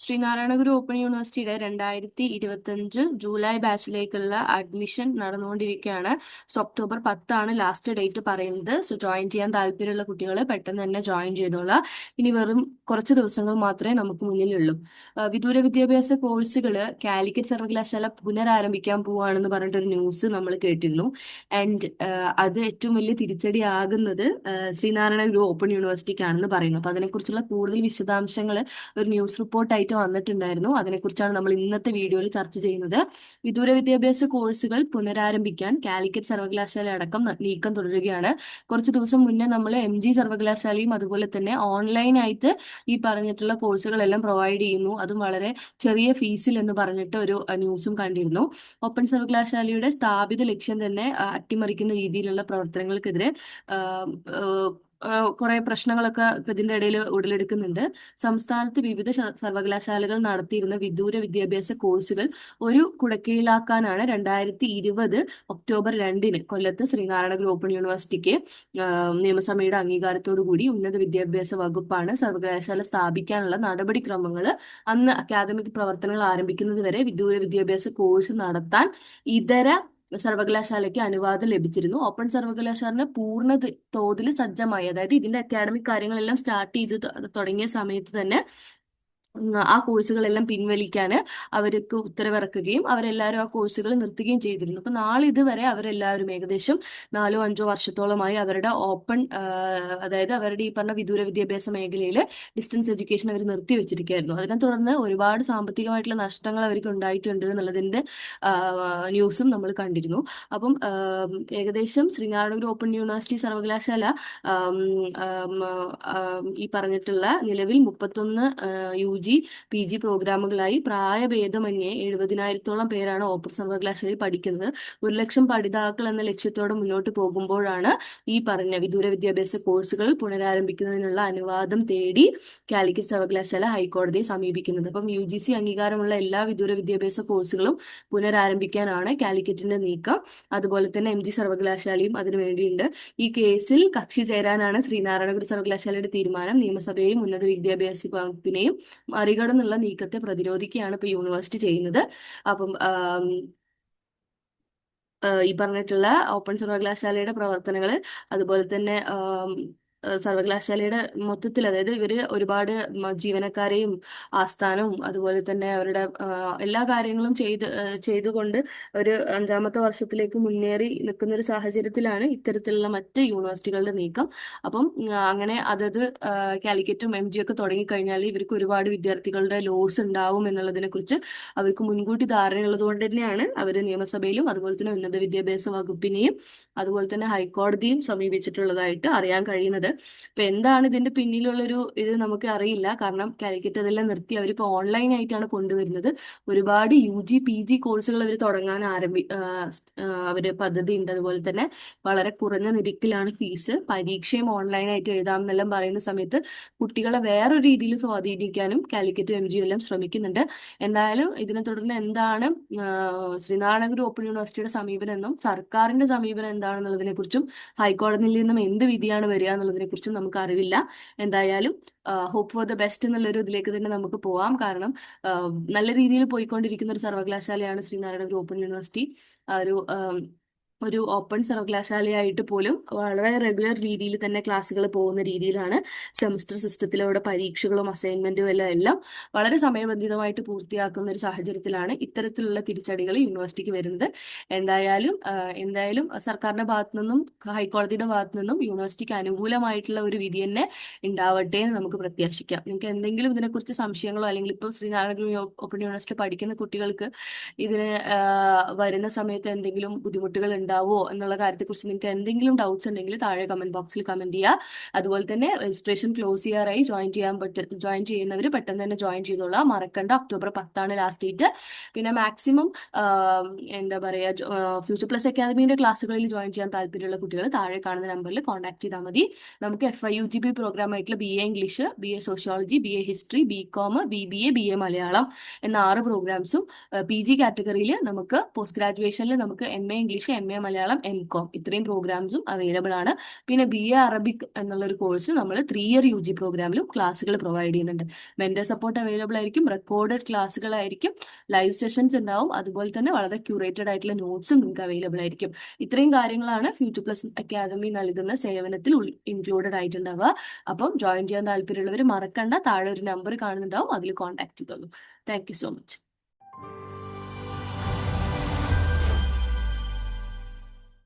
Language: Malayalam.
ശ്രീനാരായണ ഗുരു ഓപ്പൺ യൂണിവേഴ്സിറ്റിയുടെ രണ്ടായിരത്തി ഇരുപത്തഞ്ച് ജൂലൈ ബാച്ചിലേക്കുള്ള അഡ്മിഷൻ നടന്നുകൊണ്ടിരിക്കുകയാണ്. സോ ഒക്ടോബർ പത്താണ് ലാസ്റ്റ് ഡേറ്റ് പറയുന്നത്. സോ ജോയിൻ ചെയ്യാൻ താല്പര്യമുള്ള കുട്ടികൾ പെട്ടെന്ന് തന്നെ ജോയിൻ ചെയ്തോളാം. ഇനി വെറും കുറച്ച് ദിവസങ്ങൾ മാത്രമേ നമുക്ക് മുന്നിലുള്ളൂ. വിദൂര വിദ്യാഭ്യാസ കോഴ്സുകൾ കാലിക്കറ്റ് സർവകലാശാല പുനരാരംഭിക്കാൻ പോവുകയാണെന്ന് പറഞ്ഞിട്ടൊരു ന്യൂസ് നമ്മൾ കേട്ടിരുന്നു. ആൻഡ് അത് ഏറ്റവും വലിയ തിരിച്ചടി ആകുന്നത് ആ, ശ്രീനാരായണ ഗുരു ഓപ്പൺ യൂണിവേഴ്സിറ്റിക്കാണെന്ന് പറയുന്നു. അപ്പൊ അതിനെക്കുറിച്ചുള്ള കൂടുതൽ വിശദാംശങ്ങൾ ഒരു ന്യൂസ് റിപ്പോർട്ടായിട്ട് വന്നിട്ടുണ്ടായിരുന്നു. അതിനെക്കുറിച്ചാണ് നമ്മൾ ഇന്നത്തെ വീഡിയോയിൽ ചർച്ച ചെയ്യുന്നത്. വിദൂര വിദ്യാഭ്യാസ കോഴ്സുകൾ പുനരാരംഭിക്കാൻ കാലിക്കറ്റ് സർവകലാശാല അടക്കം നീക്കം തുടരുകയാണ്. കുറച്ച് ദിവസം മുന്നേ നമ്മൾ എം ജി സർവകലാശാലയും അതുപോലെ തന്നെ ഓൺലൈനായിട്ട് ഈ പറഞ്ഞിട്ടുള്ള കോഴ്സുകളെല്ലാം പ്രൊവൈഡ് ചെയ്യുന്നു. അതും വളരെ ചെറിയ ഫീസിൽ എന്ന് പറഞ്ഞിട്ട് ഒരു ന്യൂസും കണ്ടിരുന്നു. ഓപ്പൺ സർവകലാശാലയുടെ സ്ഥാപിത ലക്ഷ്യം തന്നെ അട്ടിമറിക്കുന്ന രീതിയിലുള്ള പ്രവർത്തനങ്ങൾക്കെതിരെ കുറെ പ്രശ്നങ്ങളൊക്കെ ഇതിന്റെ ഇടയിൽ ഉടലെടുക്കുന്നുണ്ട്. സംസ്ഥാനത്ത് വിവിധ സർവകലാശാലകൾ നടത്തിയിരുന്ന വിദൂര വിദ്യാഭ്യാസ കോഴ്സുകൾ ഒരു കുടക്കീഴിലാക്കാനാണ് രണ്ടായിരത്തി ഇരുപത് ഒക്ടോബർ രണ്ടിന് കൊല്ലത്ത് ശ്രീനാരായണ ഗുരു ഓപ്പൺ യൂണിവേഴ്സിറ്റിക്ക് നിയമസഭയുടെ അംഗീകാരത്തോടു കൂടി ഉന്നത വിദ്യാഭ്യാസ വകുപ്പാണ് സർവകലാശാല സ്ഥാപിക്കാനുള്ള നടപടിക്രമങ്ങൾ അന്ന് അക്കാദമിക് പ്രവർത്തനങ്ങൾ ആരംഭിക്കുന്നത് വരെ വിദൂര വിദ്യാഭ്യാസ കോഴ്സ് നടത്താൻ ഇതര സർവകലാശാലയ്ക്ക് അനുവാദം ലഭിച്ചിരുന്നു. ഓപ്പൺ സർവകലാശാല പൂർണ തോതിൽ സജ്ജമായി. അതായത് ഇതിന്റെ അക്കാഡമിക് കാര്യങ്ങളെല്ലാം സ്റ്റാർട്ട് ചെയ്ത് തുടങ്ങിയ സമയത്ത് തന്നെ ആ കോഴ്സുകളെല്ലാം പിൻവലിക്കാൻ അവർക്ക് ഉത്തരവിറക്കുകയും അവരെല്ലാവരും ആ കോഴ്സുകൾ നിർത്തുകയും ചെയ്തിരുന്നു. അപ്പോൾ നാളെ ഇതുവരെ അവരെല്ലാവരും ഏകദേശം നാലോ അഞ്ചോ വർഷത്തോളമായി അവരുടെ ഓപ്പൺ അതായത് അവരുടെ ഈ പറഞ്ഞ വിദൂര വിദ്യാഭ്യാസ മേഖലയിൽ ഡിസ്റ്റൻസ് എഡ്യൂക്കേഷൻ അവർ നിർത്തി വെച്ചിരിക്കുകയായിരുന്നു അതിനെ തുടർന്ന് ഒരുപാട് സാമ്പത്തികമായിട്ടുള്ള നഷ്ടങ്ങൾ അവർക്ക് ഉണ്ടായിട്ടുണ്ട് എന്നുള്ളതിന്റെ ന്യൂസും നമ്മൾ കണ്ടിരുന്നു. അപ്പം ഏകദേശം ശ്രീനാരായണഗുരു ഓപ്പൺ യൂണിവേഴ്സിറ്റി സർവകലാശാല ഈ പറഞ്ഞിട്ടുള്ള നിലവിൽ മുപ്പത്തൊന്ന് യു ജി പി ജി പ്രോഗ്രാമുകളായി പ്രായഭേദമന്യേ എഴുപതിനായിരത്തോളം പേരാണ് ഓപ്പൺ സർവകലാശാലയിൽ പഠിക്കുന്നത്. ഒരു ലക്ഷം പഠിതാക്കൾ എന്ന ലക്ഷ്യത്തോടെ മുന്നോട്ട് പോകുമ്പോഴാണ് ഈ പറഞ്ഞ വിദൂര വിദ്യാഭ്യാസ കോഴ്സുകൾ പുനരാരംഭിക്കുന്നതിനുള്ള അനുവാദം തേടി കാലിക്കറ്റ് സർവകലാശാല ഹൈക്കോടതിയെ സമീപിക്കുന്നത്. അപ്പം യു ജി സി അംഗീകാരമുള്ള എല്ലാ വിദൂര വിദ്യാഭ്യാസ കോഴ്സുകളും പുനരാരംഭിക്കാനാണ് കാലിക്കറ്റിന്റെ നീക്കം. അതുപോലെ തന്നെ എം ജി സർവകലാശാലയും അതിനു വേണ്ടിയുണ്ട്. ഈ കേസിൽ കക്ഷി ചേരാനാണ് ശ്രീനാരായണഗുരു സർവകലാശാലയുടെ തീരുമാനം. നിയമസഭയെയും ഉന്നത വിദ്യാഭ്യാസ വകുപ്പിനെയും മറികടന്നുള്ള നീക്കത്തെ പ്രതിരോധിക്കുകയാണ് ഇപ്പൊ യൂണിവേഴ്സിറ്റി ചെയ്യുന്നത്. അപ്പം ഈ പറഞ്ഞിട്ടുള്ള ഓപ്പൺ സർവകലാശാലയുടെ പ്രവർത്തനങ്ങൾ അതുപോലെ തന്നെ സർവകലാശാലയുടെ മൊത്തത്തിൽ അതായത് ഇവർ ഒരുപാട് ജീവനക്കാരെയും ആസ്ഥാനവും അതുപോലെ തന്നെ അവരുടെ എല്ലാ കാര്യങ്ങളും ചെയ്ത് ചെയ്തുകൊണ്ട് ഒരു അഞ്ചാമത്തെ വർഷത്തിലേക്ക് മുന്നേറി നിൽക്കുന്ന ഒരു സാഹചര്യത്തിലാണ് ഇത്തരത്തിലുള്ള മറ്റ് യൂണിവേഴ്സിറ്റികളുടെ നീക്കം. അപ്പം അങ്ങനെ അതത് കാലിക്കറ്റും എം ജി ഒക്കെ തുടങ്ങിക്കഴിഞ്ഞാൽ ഇവർക്ക് ഒരുപാട് വിദ്യാർത്ഥികളുടെ ലോസ് ഉണ്ടാവും എന്നുള്ളതിനെ കുറിച്ച് അവർക്ക് മുൻകൂട്ടി ധാരണയുള്ളത് കൊണ്ട് തന്നെയാണ് അവർ നിയമസഭയിലും അതുപോലെ തന്നെ ഉന്നത വിദ്യാഭ്യാസ വകുപ്പിനെയും അതുപോലെ തന്നെ ഹൈക്കോടതിയും സമീപിച്ചിട്ടുള്ളതായിട്ട് അറിയാൻ കഴിയുന്നത്. അപ്പൊ എന്താണ് ഇതിന്റെ പിന്നിലുള്ളൊരു ഇത് നമുക്ക് അറിയില്ല. കാരണം കാലിക്കറ്റ് അതെല്ലാം നിർത്തി അവരിപ്പോ ഓൺലൈൻ ആയിട്ടാണ് കൊണ്ടുവരുന്നത്. ഒരുപാട് യു ജി പി ജി കോഴ്സുകൾ അവർ തുടങ്ങാൻ ആരംഭി അവർ പദ്ധതി ഉണ്ട് അതുപോലെ തന്നെ വളരെ കുറഞ്ഞ നിരക്കിലാണ് ഫീസ്. പരീക്ഷയും ഓൺലൈനായിട്ട് എഴുതാം എന്നെല്ലാം പറയുന്ന സമയത്ത് കുട്ടികളെ വേറൊരു രീതിയിൽ സ്വാധീനിക്കാനും കാലിക്കറ്റും എം ജിയും എല്ലാം ശ്രമിക്കുന്നുണ്ട്. എന്തായാലും ഇതിനെ തുടർന്ന് എന്താണ് ശ്രീനാരായണഗുരു ഓപ്പൺ യൂണിവേഴ്സിറ്റിയുടെ സമീപനം എന്നും സർക്കാരിന്റെ സമീപനം എന്താണെന്നുള്ളതിനെ കുറിച്ചും ഹൈക്കോടതിയിൽ നിന്നും എന്ത് വിധിയാണ് വരിക എന്നുള്ളതിനെ കുറിച്ചും നമുക്ക് അറിവില്ല. എന്തായാലും ഹോപ്പ് ഫോർ ദ ബെസ്റ്റ് എന്നുള്ളൊരു ഇതിലേക്ക് തന്നെ നമുക്ക് പോവാം. കാരണം നല്ല രീതിയിൽ പോയിക്കൊണ്ടിരിക്കുന്ന ഒരു സർവകലാശാലയാണ് ശ്രീനാരായണ ഗുരു ഓപ്പൺ യൂണിവേഴ്സിറ്റി. ഒരു ഒരു ഓപ്പൺ സർവകലാശാലയായിട്ട് പോലും വളരെ റെഗുലർ രീതിയിൽ തന്നെ ക്ലാസ്സുകൾ പോകുന്ന രീതിയിലാണ് സെമസ്റ്റർ സിസ്റ്റത്തിലൂടെ പരീക്ഷകളും അസൈൻമെന്റും എല്ലാം എല്ലാം വളരെ സമയബന്ധിതമായിട്ട് പൂർത്തിയാക്കുന്ന ഒരു സാഹചര്യത്തിലാണ് ഇത്തരത്തിലുള്ള തിരിച്ചടികൾ യൂണിവേഴ്സിറ്റിക്ക് വരുന്നത്. എന്തായാലും എന്തായാലും സർക്കാരിന്റെ ഭാഗത്തു നിന്നും ഹൈക്കോടതിയുടെ ഭാഗത്തു നിന്നും യൂണിവേഴ്സിറ്റിക്ക് അനുകൂലമായിട്ടുള്ള ഒരു വിധി തന്നെ ഉണ്ടാവട്ടെ എന്ന് നമുക്ക് പ്രത്യാശിക്കാം. നിങ്ങൾക്ക് എന്തെങ്കിലും ഇതിനെക്കുറിച്ച് സംശയങ്ങളോ അല്ലെങ്കിൽ ഇപ്പോൾ ശ്രീനാരായണ ഓപ്പൺ യൂണിവേഴ്സിറ്റി പഠിക്കുന്ന കുട്ടികൾക്ക് ഇതിന് വരുന്ന സമയത്ത് എന്തെങ്കിലും ബുദ്ധിമുട്ടുകൾ ഉണ്ടാവും ഉണ്ടാവുമോ എന്നുള്ള കാര്യത്തെക്കുറിച്ച് നിങ്ങൾക്ക് എന്തെങ്കിലും ഡൗട്ട്സ് ഉണ്ടെങ്കിൽ താഴെ കമന്റ് ബോക്സിൽ കമന്റ് ചെയ്യുക അതുപോലെ തന്നെ രജിസ്ട്രേഷൻ ക്ലോസ് ചെയ്യാറായി ജോയിൻ ചെയ്യാൻ പറ്റും ജോയിൻ ചെയ്യുന്നവർ പെട്ടെന്ന് തന്നെ ജോയിൻ ചെയ്തോളാം. മറക്കണ്ട ഒക്ടോബർ പത്താണ് ലാസ്റ്റ് ഡേറ്റ് പിന്നെ മാക്സിമം എന്താ പറയുക ഫ്യൂച്ചർ പ്ലസ് അക്കാദമിയുടെ ക്ലാസ്സുകളിൽ ജോയിൻ ചെയ്യാൻ താല്പര്യമുള്ള കുട്ടികൾ താഴെ കാണുന്ന നമ്പറിൽ കോൺടാക്ട് ചെയ്താൽ മതി. നമുക്ക് F I U G P program ആയിട്ടുള്ള B A English B A sociology B A history B com B B A B A Malayalam എന്ന ആറ് പ്രോഗ്രാംസും പി ജി കാറ്റഗറിയിൽ നമുക്ക് പോസ്റ്റ് ഗ്രാജുവേഷനിൽ നമുക്ക് M A English M A Malayalam M com ഇത്രയും പ്രോഗ്രാംസും അവൈലബിൾ ആണ്. പിന്നെ ബി എ അറബിക് എന്നുള്ളൊരു കോഴ്സ് നമ്മൾ ത്രീ ഇയർ യു ജി പ്രോഗ്രാമിലും ക്ലാസ്സുകൾ പ്രൊവൈഡ് ചെയ്യുന്നുണ്ട്. മെന്റർ സപ്പോർട്ട് അവൈലബിൾ ആയിരിക്കും റെക്കോർഡഡ് ക്ലാസ്സുകളായിരിക്കും ലൈവ് സെഷൻസ് ഉണ്ടാവും. അതുപോലെ തന്നെ വളരെ ക്യൂറേറ്റഡ് ആയിട്ടുള്ള നോട്ട്സും നിങ്ങൾക്ക് അവൈലബിൾ ആയിരിക്കും. ഇത്രയും കാര്യങ്ങളാണ് ഫ്യൂച്ചർ പ്ലസ് അക്കാദമി നൽകുന്ന സേവനത്തിൽ ഇൻക്ലൂഡഡ് ആയിട്ടുണ്ടാവുക. അപ്പം ജോയിൻ ചെയ്യാൻ താല്പര്യമുള്ളവർ മറക്കണ്ട. താഴെ ഒരു നമ്പർ കാണുന്നുണ്ടാവും. അതിൽ കോൺടാക്ട് ചെയ്തോളൂ. Thank so much